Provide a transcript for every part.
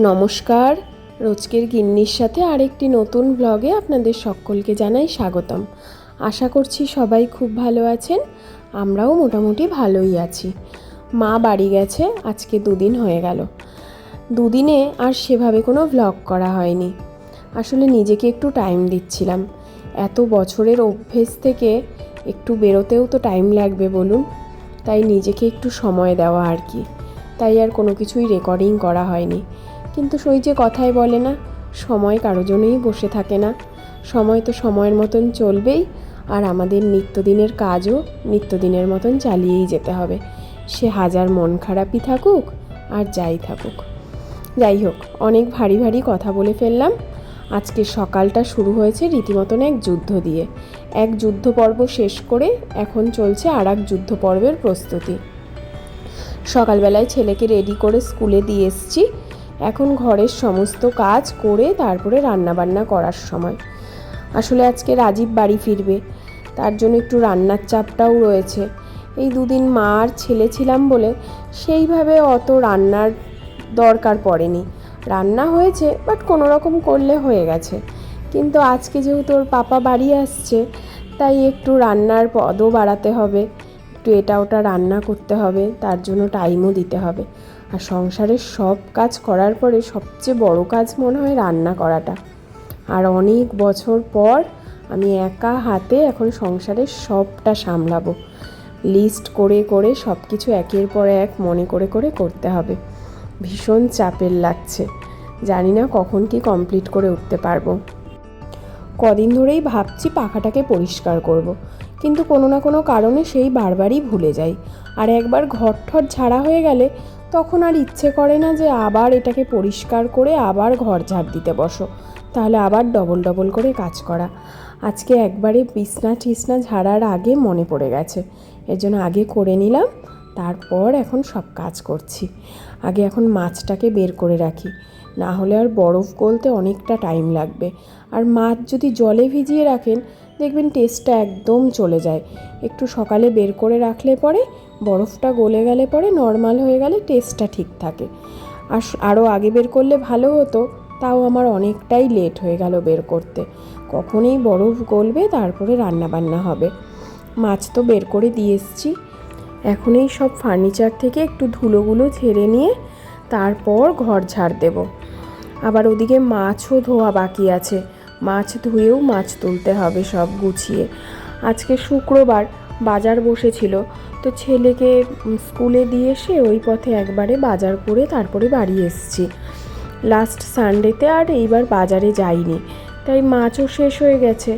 নমস্কার। রোজকের গিন্নির সাথে আরেকটি নতুন ব্লগে আপনাদের সকলকে জানাই স্বাগতম। আশা করছি সবাই খুব ভালো আছেন, আমরাও মোটামুটি ভালোই আছি। মা বাড়ি গেছে, আজকে দুদিন হয়ে গেল। দুদিনে আর সেভাবে কোনো ভ্লগ করা হয়নি। আসলে নিজেকে একটু টাইম দিচ্ছিলাম। এত বছরের অভ্যেস থেকে একটু বেরোতেও তো টাইম লাগবে বলুন, তাই নিজেকে একটু সময় দেওয়া আর কি। তাই আর কোনো কিছুই রেকর্ডিং করা হয়নি। কিন্তু সই যে কথাই বলে না, সময় কারও জন্যই বসে থাকে না। সময় তো সময়ের মতন চলবেই, আর আমাদের নিত্যদিনের কাজও নিত্যদিনের মতন চালিয়েই যেতে হবে। সে হাজার মন খারাপই থাকুক, আর যাই থাকুক। যাই হোক, অনেক ভারী ভারী কথা বলে ফেললাম। আজকে সকালটা শুরু হয়েছে রীতিমতন এক যুদ্ধ দিয়ে। এক যুদ্ধ পর্ব শেষ করে এখন চলছে আর এক যুদ্ধ পর্বের প্রস্তুতি। সকালবেলায় ছেলেকে রেডি করে স্কুলে দিয়ে এসছি। এখন ঘরের সমস্ত কাজ করে তারপরে রান্নাবান্না করার সময়। আসলে আজকে রাজীব বাড়ি ফিরবে, তার জন্য একটু রান্নার চাপটাও রয়েছে। এই দুদিন মা আর ছেলে ছিলাম বলে সেইভাবে অত রান্নার দরকার পড়েনি। রান্না হয়েছে বাট কোনো রকম করলে হয়ে গেছে। কিন্তু আজকে যেহেতু ওর পাপা বাড়ি আসছে, তাই একটু রান্নার পদও বাড়াতে হবে, একটু এটা ওটা রান্না করতে হবে, তার জন্য টাইমও দিতে হবে। আর সংসারের সব কাজ করার পরে সবচেয়ে বড় কাজ মনে হয় রান্না করাটা। আর অনেক বছর পর আমি একা হাতে এখন সংসারের সবটা সামলাবো। লিস্ট করে করে সব কিছু একের পর এক মনে করে করে করতে হবে। ভীষণ চাপের লাগছে। জানি না কখন কি কমপ্লিট করে উঠতে পারব। কদিন ধরেই ভাবছি পাখাটাকে পরিষ্কার করব। কিন্তু কোনো না কোনো কারণে সেই বারবারই ভুলে যাই। আর একবার ঘর ঠর ঝাড়া হয়ে গেলে তখন আর ইচ্ছে করে না যে আবার এটাকে পরিষ্কার করে আবার ঘর ঝাড় দিতে বসো। তাহলে আবার ডবল ডবল করে কাজ করা। আজকে একবারে বিছনা টিসনা ঝাড়ার আগে মনে পড়ে গেছে। এর জন্য আগে করে নিলাম, তারপর এখন সব কাজ করছি। আগে এখন মাছটাকে বের করে রাখি। না হলে আর বরফ গলতে অনেকটা টাইম লাগবে। আর মাছ যদি জলে ভিজিয়ে রাখেন, দেখবেন টেস্টটা একদম চলে যায়। একটু সকালে বের করে রাখলে পরে বরফটা গলে গেলে পরে নর্মাল হয়ে গেলে টেস্টটা ঠিক থাকে। আর আরও আগে বের করলে ভালো হতো, তাও আমার অনেকটাই লেট হয়ে গেল বের করতে। কখনই বরফ গলবে, তারপরে রান্না বান্না হবে। মাছ তো বের করে দিয়ে এসছি। এখন এই সব ফার্নিচার থেকে একটু ধুলোগুলো ঝেড়ে নিয়ে তারপর ঘর ঝাড় দেব। আবার ওদিকে মাছও ধোয়া বাকি আছে। মাছ ধুয়েও মাছ তুলতে হবে সব গুছিয়ে। আজকে শুক্রবার বাজার বসেছিল। তো ছেলেকে স্কুলে দিয়ে এসে ওই পথে একবারে বাজার করে তারপরে বাড়ি এসছি। লাস্ট সানডেতে আর এইবার বাজারে যাইনি। তাই মাছও শেষ হয়ে গেছে।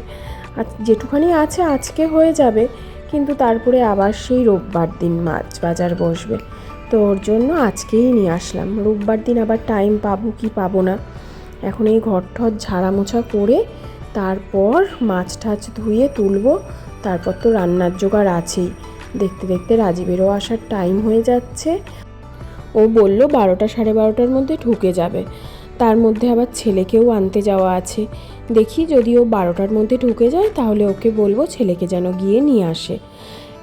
আর যেটুখানি আছে আজকে হয়ে যাবে, কিন্তু তারপরে আবার সেই রোববার দিন মাছ বাজার বসবে। তো ওর জন্য আজকেই নিয়ে আসলাম। রোববার দিন আবার টাইম পাবো কি পাবো না। এখন এই ঘর ঠর ঝাড়া মোছা করে তারপর মাছ টাছ ধুয়ে তুলবো। তারপর তো রান্নার জোগাড় আছেই। দেখতে দেখতে রাজীবেরও আসার টাইম হয়ে যাচ্ছে। ও বলল, বারোটা সাড়ে বারোটার মধ্যে ঢুকে যাবে। তার মধ্যে আবার ছেলেকেও আনতে যাওয়া আছে। দেখি যদি ও বারোটার মধ্যে ঢুকে যায়, তাহলে ওকে বলব ছেলেকে যেন গিয়ে নিয়ে আসে।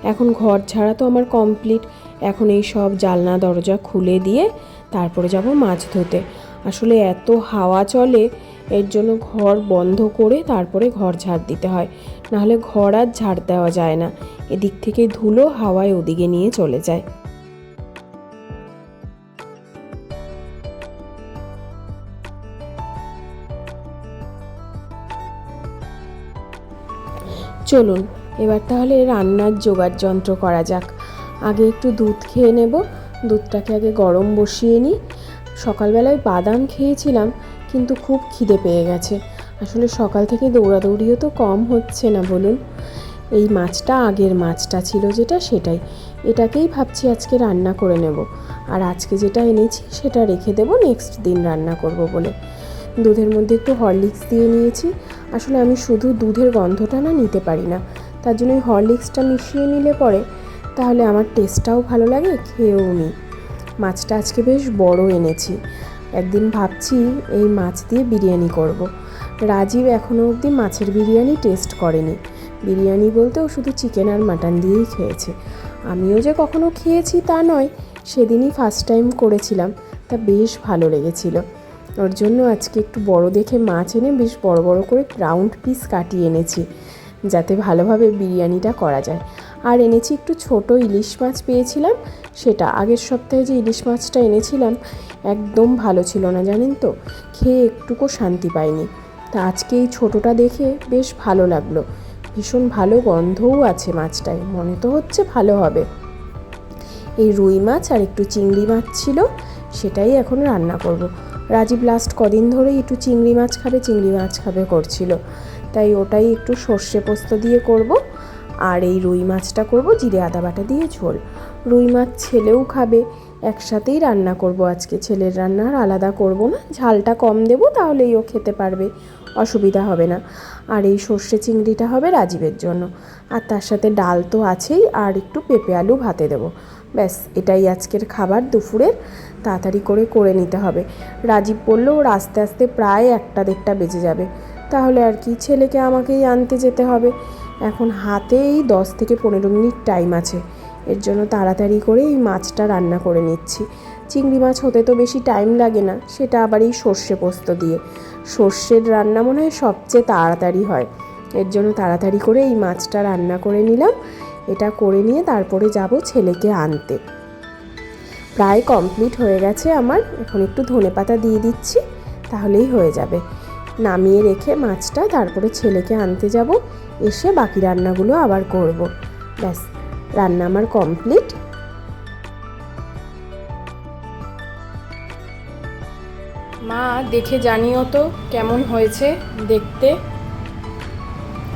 এখন ঘর ছাড়া তো আমার কমপ্লিট এখন এই সব জালনা দরজা খুলে দিয়ে তারপরে যাব মাছ ধুতে আসলে এত হাওয়া চলে এর জন্য ঘর বন্ধ করে তারপরে ঘর ঝাড় দিতে হয়। নাহলে ঘর আর ঝাড় দেওয়া যায় না। এদিক থেকে ধুলো হাওয়ায় ওদিকে নিয়ে চলে যায়। চলুন, এবার তাহলে রান্নার জোগাড় যন্ত্র করা যাক। আগে একটু দুধ খেয়ে নেব। দুধটাকে আগে গরম বসিয়ে নিই। সকালবেলায় বাদাম খেয়েছিলাম। কিন্তু খুব খিদে পেয়ে গেছে। আসলে সকাল থেকে দৌড়াদৌড়িও তো কম হচ্ছে না, বলুন। এই মাছটা আগের মাছটা ছিল যেটা, সেটাই। এটাকেই ভাবছি আজকে রান্না করে নেব। আর আজকে যেটা এনেছি, সেটা রেখে দেবো, নেক্সট দিন রান্না করব বলে। দুধের মধ্যে একটু হরলিক্স দিয়ে নিয়েছি। আসলে আমি শুধু দুধের গন্ধটা না নিতে পারি না। তার জন্য ওই হরলিক্সটা মিশিয়ে নিলে পরে তাহলে আমার টেস্টটাও ভালো লাগে, খেয়েও নিই মাছটা আজকে বেশ বড় এনেছি। একদিন ভাবছি এই মাছ দিয়ে বিরিয়ানি করব। রাজীব এখনও অবধি মাছের বিরিয়ানি টেস্ট করেনি। বিরিয়ানি বলতে ও শুধু চিকেন আর মাটন দিয়েই খেয়েছে। আমিও যে কখনো খেয়েছি তা নয়, সেদিনই ফার্স্ট টাইম করেছিলাম, তা বেশ ভালো লেগেছিল। ওর জন্য আজকে একটু বড় দেখে মাছ এনে বেশ বড় বড় করে রাউন্ড পিস কাটিয়ে এনেছি, যাতে ভালোভাবে বিরিয়ানিটা করা যায়। আর এনেছি একটু ছোট ইলিশ মাছ পেয়েছিলাম। সেটা আগের সপ্তাহে যে ইলিশ মাছটা এনেছিলাম, একদম ভালো ছিল না, জানেন তো? খেয়ে একটুকু শান্তি পাইনি। তা আজকে এই ছোটোটা দেখে বেশ ভালো লাগল। ভীষণ ভালো গন্ধও আছে মাছটায়, মনে তো হচ্ছে ভালো হবে। এই রুই মাছ আর একটু চিংড়ি মাছ ছিল, সেটাই এখন রান্না করব। রাজীব লাস্ট কদিন ধরেই একটু চিংড়ি মাছ খাবে, চিংড়ি মাছ খাবে করছিল। তাই ওটাই একটু সর্ষে পোস্ত দিয়ে করব। আর এই রুই মাছটা করব জিরে আদা বাটা দিয়ে ঝোল। রুই মাছ ছেলেও খাবে, একসাথেই রান্না করব আজকে। ছেলের রান্না আর আলাদা করব না, ঝালটা কম দেবো তাহলেই ও খেতে পারবে, অসুবিধা হবে না। আর এই সর্ষে চিংড়িটা হবে রাজীবের জন্য। আর তার সাথে ডাল তো আছেই, আর একটু পেঁপে আলু ভাতে দেবো। ব্যাস, এটাই আজকের খাবার দুপুরের, তাড়াতাড়ি করে করে নিতে হবে। রাজীব বলল, ওর আস্তে আস্তে প্রায় একটা দেড়টা বেজে যাবে। তাহলে আর কি ছেলেকে আমাকেই আনতে যেতে হবে? এখন হাতেই দশ থেকে পনেরো মিনিট টাইম আছে। এর জন্য তাড়াতাড়ি করে এই মাছটা রান্না করে নিচ্ছি। চিংড়ি মাছ হতে তো বেশি টাইম লাগে না, সেটা আবার এই সর্ষে পোস্ত দিয়ে। সর্ষের রান্না মনে হয় সবচেয়ে তাড়াতাড়ি হয়। এর জন্য তাড়াতাড়ি করে এই মাছটা রান্না করে নিলাম। এটা করে নিয়ে তারপরে যাব ছেলেকে আনতে। প্রায় কমপ্লিট হয়ে গেছে আমার। এখন একটু ধনে পাতা দিয়ে দিচ্ছি, তাহলেই হয়ে যাবে। নামিয়ে রেখে মাছটা তারপরে ছেলেকে আনতে যাব। এসে বাকি রান্নাগুলো আবার করব। ব্যাস রান্না আমার কমপ্লিট। মা দেখে জানিও তো কেমন হয়েছে দেখতে।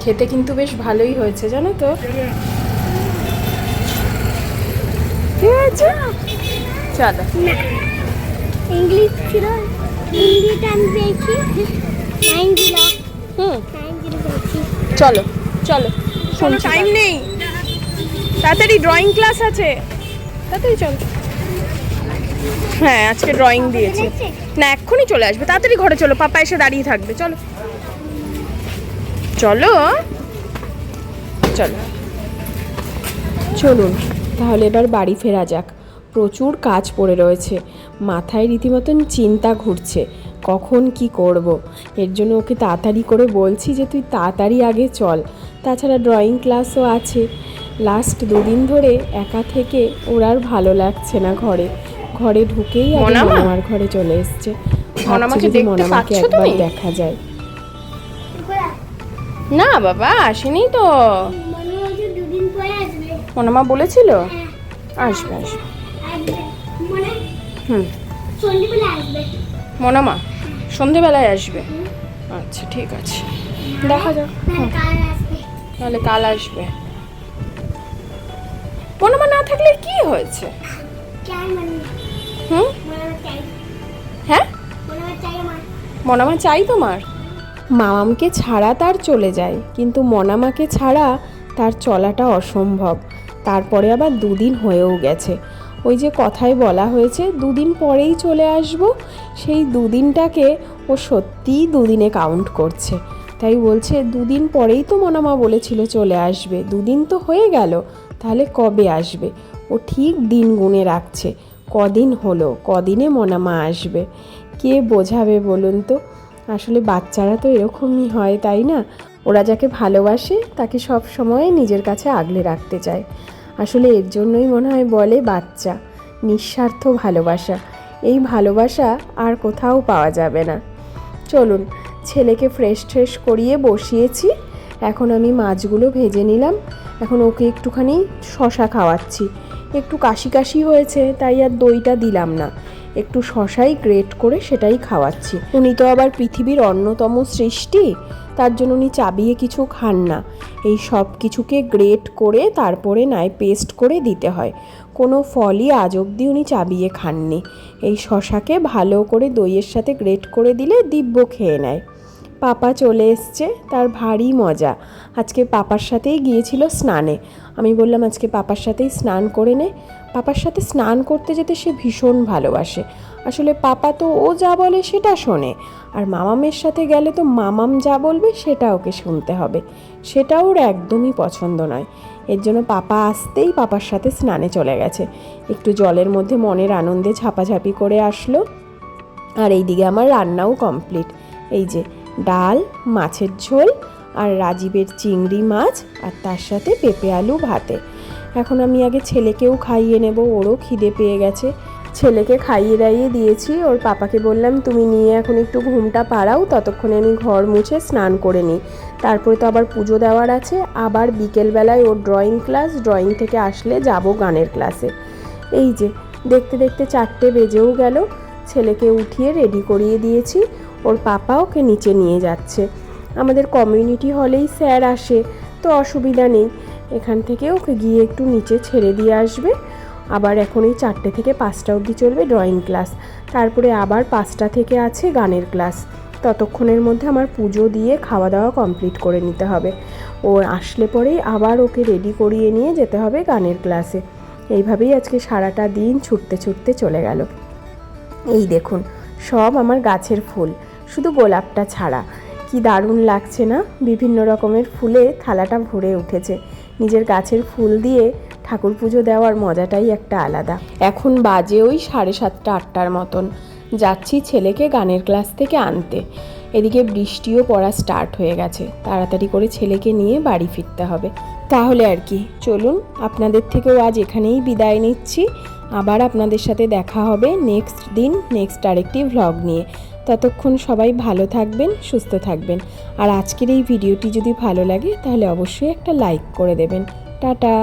খেতে কিন্তু বেশ ভালোই হয়েছে জানো তো। ঠিক আছে চলো ইংলিশ ছিল হিন্দি টান পেয়েছি হুম চলো চলো কোনো টাইম নেই। তাড়াতাড়ি ড্রয়িং ক্লাস আছে। তাড়াতাড়ি চলো। হ্যাঁ আজকে ড্রয়িং দিয়েছে। না এক্ষুনি চলে আসবে। তাড়াতাড়ি ঘরে চলো পাপা এসে দাঁড়িয়ে থাকবে। চলো। চলো। চলো। চলুন তাহলে এবার বাড়ি ফেরা যাক। প্রচুর কাজ পড়ে রয়েছে। মাথায় রীতিমতন চিন্তা ঘুরছে। কখন কি করব। এর জন্য ওকে তাড়াতাড়ি করে বলছি যে তুই তাড়াতাড়ি আগে চল। তাছাড়া ড্রয়িং ক্লাসও আছে। লাস্ট দুদিন ধরে একা থেকে ওর আর ভালো লাগছে না ঘরে। ঘরে ঢুকেই? মনামার ঘরে চলে এসছে। মনামাকে যদি মনামাকে একবার দেখা যায়। না বাবা আসেনি তো। মনে হচ্ছে দুদিন পরে আসবে মনামা বলেছিল? হ্যাঁ। আসবে আসবে। মানে হুম। মনামা সন্ধেবেলায় আসবে। আচ্ছা ঠিক আছে। দেখা যাক। তাহলে কাল আসবে। মনামা না থাকলে কি হয়েছে? মানে। হুম? হ্যাঁ? মনে মনামা চাই তোমার? মামামকে ছাড়া তার চলে যায় কিন্তু মনামাকে ছাড়া তার চলাটা অসম্ভব। তারপরে আবার দুদিন হয়েও গেছে। ওই যে কথায় বলা হয়েছে, দুদিন পরেই চলে আসব। সেই দুদিনটাকে ও সত্যিই দুদিনে কাউন্ট করছে। তাই বলছে, দুদিন পরেই তো মনামা বলেছিল চলে আসবে। দুদিন তো হয়ে গেল, তাহলে কবে আসবে? ও ঠিক দিন গুনে রাখছে, কদিন হলো, কদিনে মনামা আসবে? কে বোঝাবে বলুন তো? আসলে বাচ্চারা তো এরকমই হয়, তাই না? ওরা যাকে ভালোবাসে, তাকে সব সময় নিজের কাছে আগলে রাখতে চায়। আসলে এর জন্যই মনে হয় বলে বাচ্চা, নিঃস্বার্থ ভালোবাসা। এই ভালোবাসা আর কোথাও পাওয়া যাবে না। চলুন, ছেলেকে ফ্রেশ ট্রেশ করিয়ে বসিয়েছি। এখন আমি মাছগুলো ভেজে নিলাম। এখন ওকে একটুখানি শশা খাওয়াচ্ছি। একটু কাশি কাশি হয়েছে, তাই আর দইটা দিলাম না। একটু শশাই গ্রেট করে সেটাই খাওয়াচ্ছি। উনি তো আবার পৃথিবীর অন্যতম সৃষ্টি। তার জন্য উনি চাবিয়ে কিছু খান না। এই সব কিছুকে গ্রেট করে তারপরে নয় পেস্ট করে দিতে হয়। কোনো ফলই আজ অবধি উনি চাবিয়ে খাননি। এই শশাকে ভালো করে দইয়ের সাথে গ্রেট করে দিলে দিব্য খেয়ে নেয়। পাপা চলে এসছে, তার ভারী মজা। আজকে পাপার সাথেই গিয়েছিল স্নানে। আমি বললাম, আজকে পাপার সাথেই স্নান করে নে। পাপার সাথে স্নান করতে যেতে সে ভীষণ ভালোবাসে। আসলে পাপা তো ও যা বলে সেটা শোনে। আর মামামের সাথে গেলে তো মামাম যা বলবে সেটা ওকে শুনতে হবে। সেটা ওর একদমই পছন্দ নয়। এর জন্য পাপা আসতেই পাপার সাথে স্নানে চলে গেছে। একটু জলের মধ্যে মনের আনন্দে ঝাপাঝাপি করে আসলো। আর এইদিকে আমার রান্নাও কমপ্লিট। এই যে ডাল, মাছের ঝোল আর রাজীবের চিংড়ি মাছ আর তার সাথে পেঁপে আলু ভাতে। এখন আমি আগে ছেলেকেও খাইয়ে নেব, ওরও খিদে পেয়ে গেছে। ছেলেকে খাইয়ে দাইয়ে দিয়েছি। ওর পাপাকে বললাম, তুমি নিয়ে এখন একটু ঘুমটা পাড়াও, ততক্ষণে আমি ঘর মুছে স্নান করে নিই। তারপরে তো আবার পুজো দেওয়ার আছে। আবার বিকেলবেলায় ওর ড্রয়িং ক্লাস ড্রয়িং থেকে আসলে যাব গানের ক্লাসে এই যে, দেখতে দেখতে চারটে বেজেও গেল। ছেলেকে উঠিয়ে রেডি করিয়ে দিয়েছি। ওর পাপা ওকে নিচে নিয়ে যাচ্ছে। আমাদের কমিউনিটি হলেই স্যার আসে, তো অসুবিধা নেই। এখান থেকে ওকে গিয়ে একটু নিচে ছেড়ে দিয়ে আসবে। আবার এখন এই চারটে থেকে পাঁচটা অবধি চলবে ড্রয়িং ক্লাস তারপরে আবার পাঁচটা থেকে আছে গানের ক্লাস ততক্ষণের মধ্যে আমার পুজো দিয়ে খাওয়া দাওয়া কমপ্লিট করে নিতে হবে। ও আসলে পরেই আবার ওকে রেডি করিয়ে নিয়ে যেতে হবে গানের ক্লাসে এইভাবেই আজকে সারাটা দিন ছুটতে ছুটতে চলে গেল। এই দেখুন, সব আমার গাছের ফুল। শুধু গোলাপটা ছাড়া। কি দারুণ লাগছে না? বিভিন্ন রকমের ফুলে থালাটা ভরে উঠেছে। নিজের গাছের ফুল দিয়ে ঠাকুর পুজো দেওয়ার মজাটাই একটা আলাদা। এখন বাজে ওই সাড়ে সাতটা, আটটার মতন। যাচ্ছি ছেলেকে গানের ক্লাস থেকে আনতে। এদিকে বৃষ্টিও পড়া স্টার্ট হয়ে গেছে। তাড়াতাড়ি করে ছেলেকে নিয়ে বাড়ি ফিরতে হবে। তাহলে আর কি, চলুন আপনাদের থেকেও আজ এখানেই বিদায় নিচ্ছি। আবার আপনাদের সাথে দেখা হবে নেক্সট দিন নেক্সট আরেকটি ভ্লগ নিয়ে। ততক্ষণ সবাই ভালো থাকবেন, সুস্থ থাকবেন। আর আজকের এই ভিডিওটি যদি ভালো লাগে, তাহলে অবশ্যই একটা লাইক করে দেবেন। টাটা!